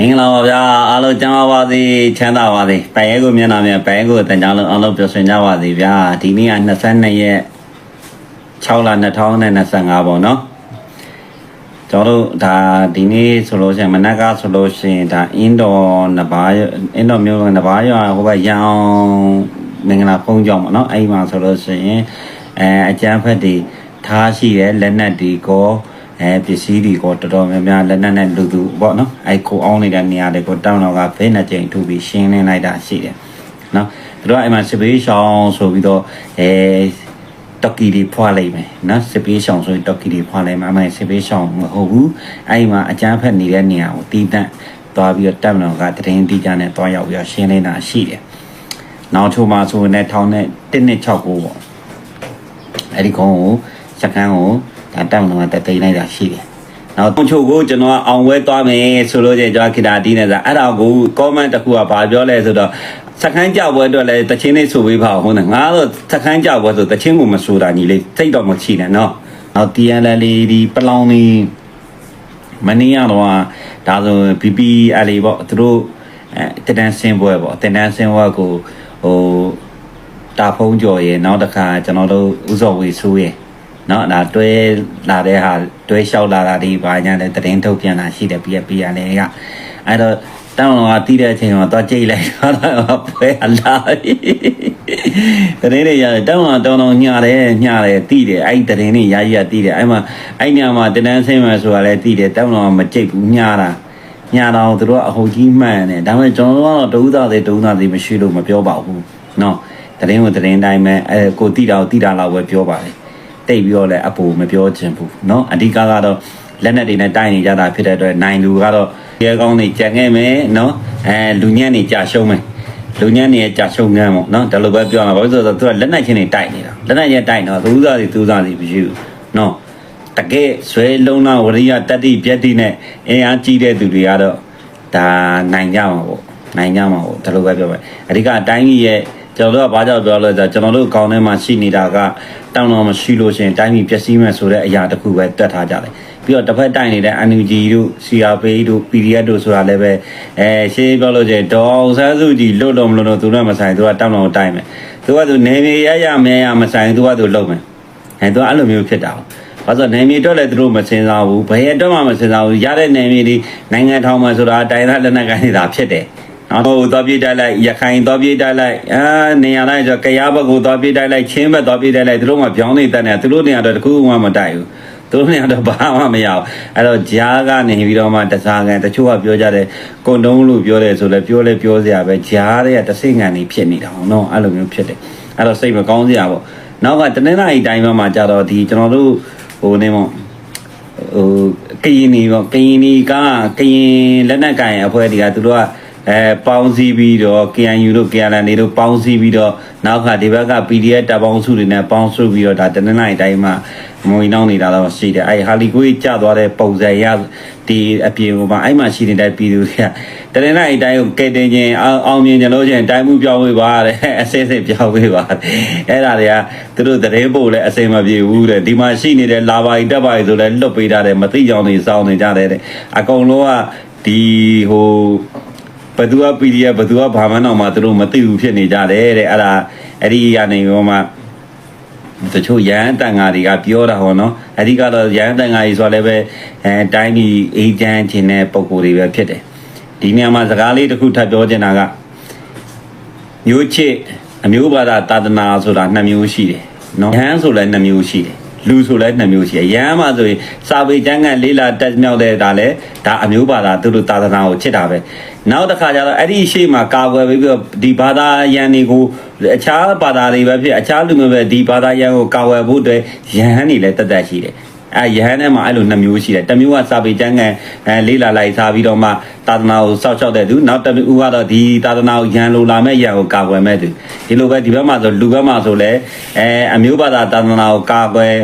မင်္ဂလာပါဗျာအားလုံးကျမ်းပါပါစေချမ်းသာပါစေပိုင်ရဲကိုမျက်နှာမြပိုင်ရဲကိုတန်ကြောင်းလုံးအားလုံးပြောဆွေးကြပါစေဗျာဒီနေ့က22ရက်6လ2025ပေါ့နော်ကျွန်တော်တို့ဒါဒီနေ့ဆိုလို့ရှိရင်မနက်ကဆိုလို့ရှိရင်ဒါအင်းတော်နဘာအင်းတော်မျိုးနဘာရွာဟိုဘက်ရအောင်မင်္ဂလာဖုံးကြောင်းပေါ့နော်အဲ့ဒီမှာဆိုလို့ရှိရင်အဲအကျန်းဖက်တွေထားရှိတဲ့လက်နက်ဒီကို အဲပစ္စည်းတွေကိုတော်တော်များများလက်နက်နဲ့လူသူပေါ့နော်အဲကိုအောင်နေတဲ့နေရာတွေကိုတောင်းတော့ကဘယ်နှကြိမ်ထုတ်ပြီးရှင်းလင်းလိုက်တာရှိတယ်နော်သူတို့ကအဲ့မှာစပေးရှောင်းဆိုပြီးတော့အဲတော်ကီတွေဖွာလိုက်မယ်နော်စပေးရှောင်းဆိုရင်တော်ကီတွေဖွာလိုက်မှာအမှန်စပေးရှောင်းမဟုတ်ဘူးအဲ့ဒီမှာအကျန်းဖက်နေတဲ့နေရာကိုတီးတန့်သွားပြီးတော့တက်မလို့ကတရင်တီးကြနဲ့သွားရောက်ပြီးတော့ရှင်းလင်းတာရှိတယ်နောက်ချို့မှာဆိုရင်ထောင်းနဲ့1နဲ့6ကိုပေါ့အဲ့ဒီကောင်ကိုစကန်းကို ဒါတောင်းတော့တသိမ်းလိုက်တာရှိတယ်။နောက်တုံချို့ကိုကျွန်တော်ကအောင်ဝဲသွားမယ်ဆိုလို့ချင်းကျွန်တော်ခိတာတီးနေစားအဲ့ဒါကို comment တစ်ခုကဘာပြောလဲဆိုတော့စကန်းကြပွဲအတွက်လည်းတချင်းလေးဆိုပေးပါဦးနော်ငါတော့စကန်းကြပွဲဆိုတချင်းကိုမဆိုတာညီလေးစိတ်တော့မရှိနဲ့နော်။နောက် TNL လေးဒီပလောင်လေးမနေ့ကတော့ဒါဆို BPL ပေါ့သူတို့အဲတတန်းစင်ပွဲပေါ့တတန်းစင်ပွဲကိုဟိုတာဖုံးကြော်ရေနောက်တစ်ခါကျွန်တော်တို့ဥစော်ဝေဆိုးရေ เนาะဒါတွဲလာတဲ့ဟာတွဲလျှောက်လာတာဒီဘာညာလဲတရင်ထုတ်ပြန်လာရှိတယ်ပြပြရလဲကအဲ့တော့တောင်းတော့တီးတဲ့အချိန်မှာတော့ကြိတ်လိုက်တော့ပွဲလာတရင်တွေရတောင်းတော့တောင်းတော့ညတယ်ညတယ်တီးတယ်အဲ့တရင်တွေရာကြီးကတီးတယ်အဲ့မှာအဲ့ညမှာတန်းတန်းဆင်းမှဆိုတာလဲတီးတယ်တောင်းတော့မကြိတ်ဘူးညတာညတော့သူတို့အဟုတ်ကြီးမှန်တယ်ဒါပေမဲ့ကျွန်တော်တို့ကတော့ဒုသားသေးဒုသားသေးမရှိလို့မပြောပါဘူးเนาะတရင်ကိုတရင်တိုင်းပဲအဲကိုတီးတာကိုတီးတာလောက်ပဲပြောပါတယ် တိတ်ပြီးတော့လည်းအပူမပြောချင်ဘူးเนาะအဓိကကတော့လက်နက်တွေနဲ့တိုက်နေကြတာဖြစ်တဲ့အတွက်နိုင်လူကတော့ရဲကောင်းတွေကြံခဲ့မယ်เนาะအဲလူညံ့နေကြာရှုံးမယ်လူညံ့နေကြာရှုံးငန်းပေါ့เนาะဒါလိုပဲပြောမှာဘာလို့ဆိုတော့သူကလက်နက်ချင်းတွေတိုက်နေတာလက်နက်ချင်းတိုက်တော့သူဥစားစီသူဥစားစီမရှိဘူးเนาะတကယ်ဆွဲလုံးလာဝရိယတတ္တိပြက်တိနဲ့အင်အားကြီးတဲ့သူတွေကတော့ဒါနိုင်ကြမှာပေါ့နိုင်ကြမှာပေါ့ဒါလိုပဲပြောမယ်အဓိကအတိုင်းကြီးရဲ့ ကျွန်တော်တို့ကဘာကြောင့်ပြောလဲဆိုတော့ကျွန်တော်တို့ကောင်းထဲမှာရှိနေတာကတောင်းတော့မရှိလို့ရှိရင်တိုင်းပြည်ပျက်စီးမဲ့ဆိုတဲ့အရာတစ်ခုပဲတွက်ထားကြတယ်ပြီးတော့တစ်ဖက်တိုင်နေတဲ့ NUG တို့ CRP တို့ PDF တို့ဆိုတာလည်းပဲအဲရှင်းပြောလို့ချင်းဒေါအောင်ဆန်းစုကြည်လွတ်တော်မလို့တော့သူတို့မဆိုင်သူကတောင်းတော့တိုင်မယ်သူကသူနေမြေရရမဲရမဆိုင်သူကသူလုံမယ်အဲသူကအဲ့လိုမျိုးဖြစ်တာဘာလို့နေမြေတော့လည်းသူတို့မစင်စားဘူးဘယ်အတွက်မှမစင်စားဘူးရတဲ့နေမြေဒီနိုင်ငံထောင်မှာဆိုတာတိုင်းသားလက်နက်ကိုင်းနေတာဖြစ်တယ် နောက်တော့သွားပြေးတိုက်လိုက်ရခိုင်သွားပြေးတိုက်လိုက်အာနေရာလိုက်ဆိုကရားဘက်ကိုသွားပြေးတိုက်လိုက်ချင်းဘက်သွားပြေးတိုက်လိုက်သူတို့မှပြောင်းနေတတ်နေသူတို့နေရာတော့တခုမှမတိုက်ဘူးသူတို့နေရာတော့ဘာမှမရဘူးအဲ့တော့ဂျားကနေပြီးတော့မှတစားကန်တချို့ကပြောကြတယ်ကွန်တုံးလို့ပြောတယ်ဆိုလဲပြောလဲပြောစရာပဲဂျားတွေကတဆိတ်ငံနေဖြစ်နေတာဟုတ်နော်အဲ့လိုမျိုးဖြစ်တယ်အဲ့တော့စိတ်မကောင်းစရာပေါ့နောက်ကတနင်္လာရီတိုင်းမှာကြတော့ဒီကျွန်တော်တို့ဟိုနေမောဟိုကရင်နေပေါ့ကရင်နေကကရင်လက်နက်ကန်အဖွဲ့တွေကသူတို့က အဲပေါင်းစည်းပြီးတော့ KNU တို့ KNL တွေတို့ပေါင်းစည်းပြီးတော့နောက်ခါဒီဘက်က PDF တပ်ပေါင်းစုတွေနဲ့ပေါင်းစုပြီးတော့ဒါတနင်္လာရီတိုင်းမှာမွေနှောင်းနေတာတော့ရှိတယ်အဲဟာလီကိုကြီးကျသွားတဲ့ပုံစံရဒီအပြင်ကမှအဲ့မှာရှိနေတဲ့ပြည်သူတွေကတနင်္လာရီတိုင်းကိုကဲတင်ချင်းအောင်အောင်မြင်ကြလို့ချင်းတိုင်းမှုပြောင်းဝေးပါတဲ့အစစ်စစ်ပြောင်းဝေးပါအဲ့ဒါတွေကသူတို့သတင်းပို့လဲအစိမ်မပြေဘူးတဲ့ဒီမှာရှိနေတဲ့လာပါရီတက်ပါရီဆိုလဲလွတ်ပေးထားတယ်မသိကြောင်နေစောင်းနေကြတယ်တဲ့အကုန်လုံးကဒီဟို ဘသူက PDF ဘသူကဘာမှတော့မှသူတို့မသိဘူးဖြစ်နေကြတယ်တဲ့အဲ့ဒါအဲ့ဒီကနေရောမှတချို့ရန်တန်ဃာတွေကပြောတာဟောနော်အဓိကတော့ရန်တန်ဃာကြီးဆိုလည်းပဲအဲတိုင်းပြည်အေဂျင့်ချင်းတဲ့ပုံကိုယ်တွေပဲဖြစ်တယ်ဒီနေရာမှာစကားလေးတစ်ခုထပ်ပြောချင်တာကမျိုးချစ်အမျိုးဘာသာသာသနာဆိုတာနှစ်မျိုးရှိတယ်နော်ရန်ဆိုလည်းနှစ်မျိုးရှိတယ် လူဆိုလည်းနှစ်မျိုးရှိတယ်ရန်မှာဆိုရင်စာပေကျမ်းကလေးလာတက်မြောက်တဲ့ဒါလည်းဒါအမျိုးဘာသာသူတို့သာသနာကိုချစ်တာပဲနောက်တစ်ခါကျတော့အဲ့ဒီရှေ့မှာကာကွယ်ပြီးတော့ဒီဘာသာရန်တွေကိုအခြားဘာသာတွေပဲဖြစ်အခြားလူမျိုးပဲဒီဘာသာရန်ကိုကာကွယ်ဖို့အတွက်ရန်တွေလည်းတက်တက်ရှိတယ် အဲရဟန်းထဲမှာအဲ့လိုနှစ်မျိုးရှိတယ်တစ်မျိုးကစာပေကျမ်းကန်အဲလေးလာလိုက်စားပြီးတော့မှသာသနာကိုစောက်ရှောက်တဲ့သူနောက်တစ်မျိုးကတော့ဒီသာသနာကိုရန်လိုလာမဲ့ရန်ကိုကာကွယ်မဲ့သူဒီလိုပဲဒီဘက်မှာဆိုလူဘက်မှာဆိုလဲအဲအမျိုးဘာသာသာသနာကိုကာကွယ်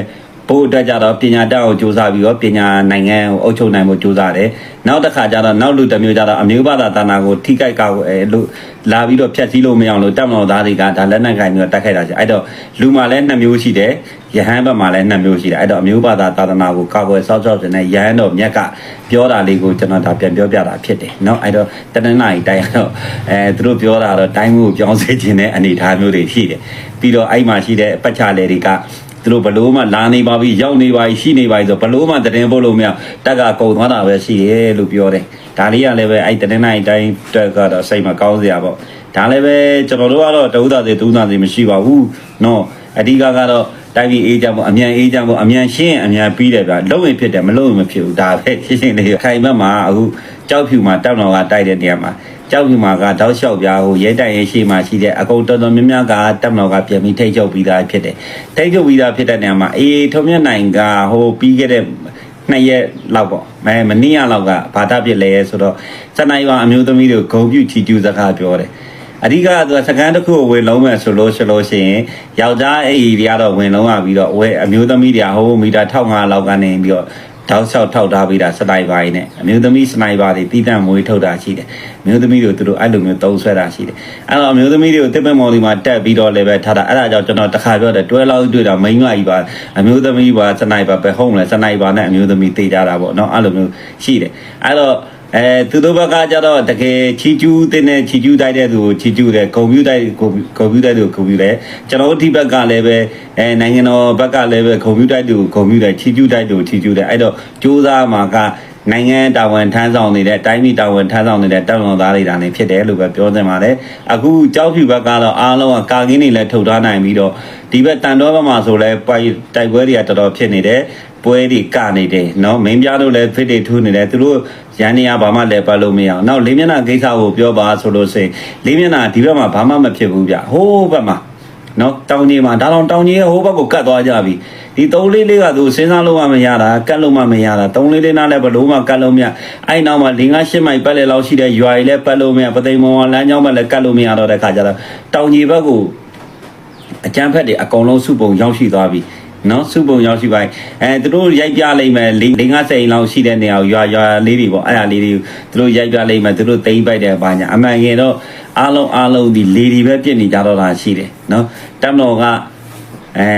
ပို့အတွက်ကြတော့ပညာတတ်အောင်ကြိုးစားပြီးတော့ပညာနိုင်ငံကိုအုပ်ချုပ်နိုင်ဖို့ကြိုးစားတယ်။နောက်တစ်ခါကျတော့နောက်လူတစ်မျိုးကျတော့အမျိုးဘာသာတာနာကိုထိကြိုက်ကောက်အဲလို့လာပြီးတော့ဖျက်ဆီးလို့မရအောင်လို့တပ်မတော်သားတွေကဒါလက်နက်ကင်ပြီးတော့တိုက်ခိုက်တာရှိ။အဲ့တော့လူမှလည်းနှစ်မျိုးရှိတယ်။ယဟန်ဘက်မှလည်းနှစ်မျိုးရှိတယ်။အဲ့တော့အမျိုးဘာသာတာနာကိုကောက်ွယ်စောက်ကြောက်နေတဲ့ယဟန်တော်မြတ်ကပြောတာလေးကိုကျွန်တော်ဒါပြန်ပြောပြတာဖြစ်တယ်။နော်အဲ့တော့တနင်္လာရီတိုင်းတော့အဲသူတို့ပြောတာတော့တိုင်းမှုကိုကြောင်းစေခြင်းတဲ့အနေအထားမျိုးတွေရှိတယ်။ပြီးတော့အဲ့မှာရှိတဲ့ပတ်ချာလေတွေက သူတို့ဘလို့မှလာနေပါပြီရောက်နေပါပြီရှိနေပါပြီဆိုဘလို့မှတည်င်းပို့လို့မရတက်ကကုံသွားတာပဲရှိတယ်လို့ပြောတယ်ဒါလေးကလည်းပဲအဲ့တည်င်းနိုင်တိုင်းတက်ကတော့စိတ်မကောင်းစရာပေါ့ဒါလည်းပဲကျွန်တော်တို့ကတော့တဝုဒသေးဒုသသေးမရှိပါဘူးเนาะအဓိကကတော့တိုင်းပြည်အေးကြဖို့အမြန်အေးကြဖို့အမြန်ရှင်းအမြန်ပြီးတယ်ဗျလုံရင်ဖြစ်တယ်မလုံရင်မဖြစ်ဘူးဒါပဲရှင်းရှင်းလေးခိုင်ဘက်မှာအခုကြောက်ဖြူမှာတောက်တော်ကတိုက်တဲ့နေရာမှာ ကြောက်ဖြူမှာကတောက်လျှောက်ပြားဟိုရဲတိုင်ရဲရှိမှရှိတဲ့အကုန်တော်တော်များများကတက်မတော်ကပြင်ပြီးထိတ်ချုပ်ပြီးသားဖြစ်တယ်ထိတ်ချုပ်ပြီးသားဖြစ်တဲ့နေရာမှာအေးထုံမြတ်နိုင်ကဟိုပြီးခဲ့တဲ့နှစ်ရက်လောက်ပေါ့မဲမနေ့ကလောက်ကဘာတာပြစ်လဲဆိုတော့စနိုက်ပါအမျိုးသမီးတို့ဂုံပြုတ်ချီကျူးစကားပြောတယ်အဓိကသူကစကန်တစ်ခုကိုဝင်လုံးမဲ့ဆိုလို့ဆိုလို့ရှိရင်ယောက်ျားအဲ့ဒီတွေကတော့ဝင်လုံးရပြီးတော့ဝဲအမျိုးသမီးတွေကဟိုမီတာ1500လောက်ကနေပြီးတော့ တောက်လျှောက်ထောက်ထားပြီးတာစနိုက်ပါရင်းနဲ့အမျိုးသမီးစနိုက်ပါတွေတီးတန့်မွေးထုတ်တာရှိတယ်အမျိုးသမီးတို့သူတို့အဲ့လိုမျိုးတုံးဆွဲတာရှိတယ်အဲ့တော့အမျိုးသမီးတွေကိုတစ်ပက်မော်ဒီမှာတက်ပြီးတော့လည်းပဲထားတာအဲ့ဒါကြောင့်ကျွန်တော်တစ်ခါပြောတယ်တွဲလောက်တွေ့တာမိန်းမကြီးပါအမျိုးသမီးပါစနိုက်ပါပဲဟုတ်မလဲစနိုက်ပါနဲ့အမျိုးသမီးတေးကြတာပေါ့နော်အဲ့လိုမျိုးရှိတယ်အဲ့တော့ အဲသူတို့ဘက်ကကြတော့တကယ်ချီကျူးတဲ့နဲ့ချီကျူးတိုက်တဲ့သူကိုချီကျူးတယ်ကွန်ပျူတာကွန်ပျူတာသူကိုကွန်ပျူတာကျွန်တော်တို့ဒီဘက်ကလည်းပဲအဲနိုင်ငံတော်ဘက်ကလည်းပဲကွန်ပျူတာသူကိုကွန်ပျူတာချီကျူးတိုက်သူကိုချီကျူးတယ်အဲ့တော့စူးစမ်းမှာကနိုင်ငံတာဝန်ထမ်းဆောင်နေတဲ့တိုင်းပြည်တာဝန်ထမ်းဆောင်နေတဲ့တပ်မတော်သားတွေဒါနေဖြစ်တယ်လို့ပဲပြောနေပါတယ်အခုကြောက်ဖြူဘက်ကတော့အားလုံးကကာကင်းတွေလည်းထုတ်ထားနိုင်ပြီးတော့ဒီဘက်တန်တော်ဘက်မှာဆိုလဲပိုက်တိုက်ပွဲတွေကတော်တော်ဖြစ်နေတယ် ပွဲတွေကနေတယ်เนาะမင်းပြားတို့လည်းဖိတ်တွေထူးနေတယ်သူတို့ ရန်နေရဘာမှလည်းပတ်လို့မရအောင်နောက်လေးမျက်နှာကိစ္စကိုပြောပါဆိုလို့ဆိုရင်လေးမျက်နှာဒီဘက်မှာဘာမှမဖြစ်ဘူးဗျဟိုးဘက်မှာနော်တောင်ကြီးမှာဒါတော့တောင်ကြီးရဲ့ဟိုးဘက်ကိုကတ်သွားကြပြီဒီသုံးလေးလေးကသူစဉ်းစားလို့မှမရတာကတ်လို့မှမရတာသုံးလေးလေးနားလည်းဘလို့မှကတ်လို့မရအဲ့နောက်မှာ၄၅၈မိုင်ပတ်လည်လောက်ရှိတဲ့ရွာကြီးလည်းပတ်လို့မရပသိမ်မောင်လမ်းကြောင်းမှာလည်းကတ်လို့မရတော့တဲ့ခါကျတော့တောင်ကြီးဘက်ကိုအကြမ်းဖက်တွေအကုန်လုံးစုပုံရောက်ရှိသွားပြီ နော်စုပုံရောက်ရှိပိုင်းအဲသူတို့ရိုက်ပြလိုက်မယ်၄50အိမ်လောက်ရှိတဲ့နေရာကိုရွာရွာလေးတွေပေါ့အဲ့ဒါလေးတွေသူတို့ရိုက်ပြလိုက်မယ်သူတို့တိမ့်ပိုက်တယ်ဘာညာအမှန်ငယ်တော့အားလုံးအားလုံးဒီလေဒီပဲပြစ်နေကြတော့တာရှိတယ်နော်တက်မတော်ကအဲ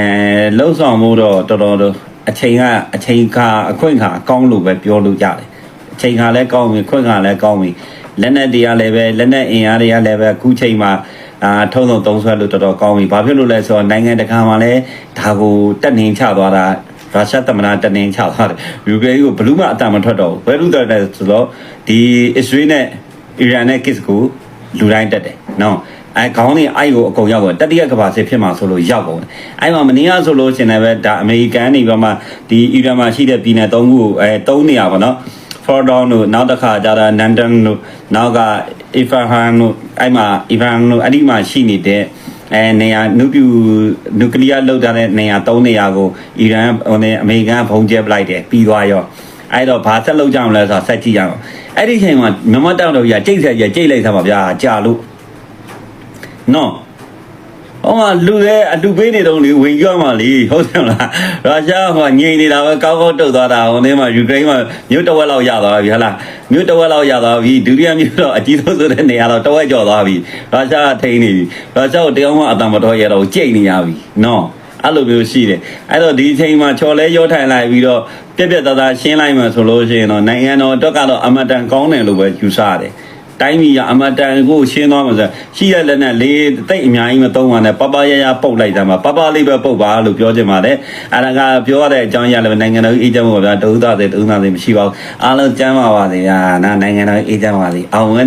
လှုပ်ဆောင်မှုတော့တော်တော်တော့အချိန်ကအချိန်ခါအခွင့်ခါအကောင်းလို့ပဲပြောလို့ရတယ်အချိန်ခါလည်းကောင်းပြီခွင့်ခါလည်းကောင်းပြီလက်နက်တွေကလည်းပဲလက်နက်အင်အားတွေကလည်းပဲအခုချိန်မှာ အာထုံးထုံသုံးဆွဲလို့တော်တော်ကောင်းပြီ။ဘာဖြစ်လို့လဲဆိုတော့နိုင်ငံတကာမှာလည်းဒါကိုတက်နှင်းချသွားတာရုရှားသမ္မတတက်နှင်းချသွားတယ်။ယူကရိန်းကိုဘလို့မှအတန်မထွက်တော့ဘူး။ဘယ်လိုတက်လဲဆိုတော့ဒီအစ္စရေးနဲ့အီရန်နဲ့ကစ်ကိုလူတိုင်းတက်တယ်။နော်အဲခေါင်းလေးအိုက်ကိုအကုန်ရောက်ကုန်တတိယကမ္ဘာစစ်ဖြစ်မှာဆိုလို့ရောက်ကုန်တယ်။အဲမှာမင်းရဆိုလို့ရှင်လည်းပဲဒါအမေရိကန်နေပြီးမှဒီအီရန်မှာရှိတဲ့ပြည်နယ်၃ခုကိုအဲ၃နေရာပေါ့နော်။ Fordon တို့နောက်တစ်ခါကျတော့ London တို့နောက်က Ifahan တို့အဲ့မှာ Ivan တို့အဲ့ဒီမှာရှိနေတဲ့အဲနေရာနုပြူနျူကလ িয়ার လောက်ထားတဲ့နေရာ၃နေရာကိုအီရန်ဟိုနေအမေရိကန်ဖုံးကျဲပလိုက်တယ်ပြီးသွားရောအဲ့တော့ဘာဆက်လုပ်ကြမလဲဆိုတာဆက်ကြည့်ရအောင်အဲ့ဒီချိန်မှာမမတောက်တော့ကြီးကြိတ်ဆက်ကြီးကြိတ်လိုက်သမှာဗျာကြာလို့နော် ဟောလူရဲ့အတူပေးနေတော့လေဝင်ကြမှာလေဟုတ်တယ်မလားရုရှားဟောငြိမ်နေတာပဲကောက်ကောက်တုတ်သွားတာဟိုနေမှာယူကရိန်းမှာမြို့တဝက်လောက်ရသွားပြီဟလားမြို့တဝက်လောက်ရသွားပြီဒုတိယမြို့တော့အကြီးဆုံးဆိုတဲ့နေရာတော့တဝက်ကျော်သွားပြီရုရှားထိန်းနေပြီရုရှားကိုတရားမှအတံမတော်ရတော့ကြိတ်နေရပြီနော်အဲ့လိုမျိုးရှိတယ်အဲ့တော့ဒီအချိန်မှာချော်လဲရောထိုင်လိုက်ပြီးတော့ပြက်ပြက်သားသားရှင်းလိုက်မှဆိုလို့ရှိရင်တော့နိုင်ငံတော်အတွက်ကတော့အမတန်ကောင်းတယ်လို့ပဲယူဆရတယ် တိုင်းပြည်ကအမတန်ကိုရှင်းသွားမှာဆိုရှိရလက်နဲ့လေးတိတ်အများကြီးမသုံးပါနဲ့ပပရရပုတ်လိုက်တာမှာပပလေးပဲပုတ်ပါလို့ပြောချင်ပါတယ်အဲဒါကပြောရတဲ့အကြောင်းအရာလည်းနိုင်ငံတော်အေးချမ်းမှုပါဗျာတဦးသားစေတဦးသားစေမရှိပါဘူးအားလုံးကျမ်းပါပါစေဗျာနာနိုင်ငံတော်အေးချမ်းပါစေအောင်ဝင်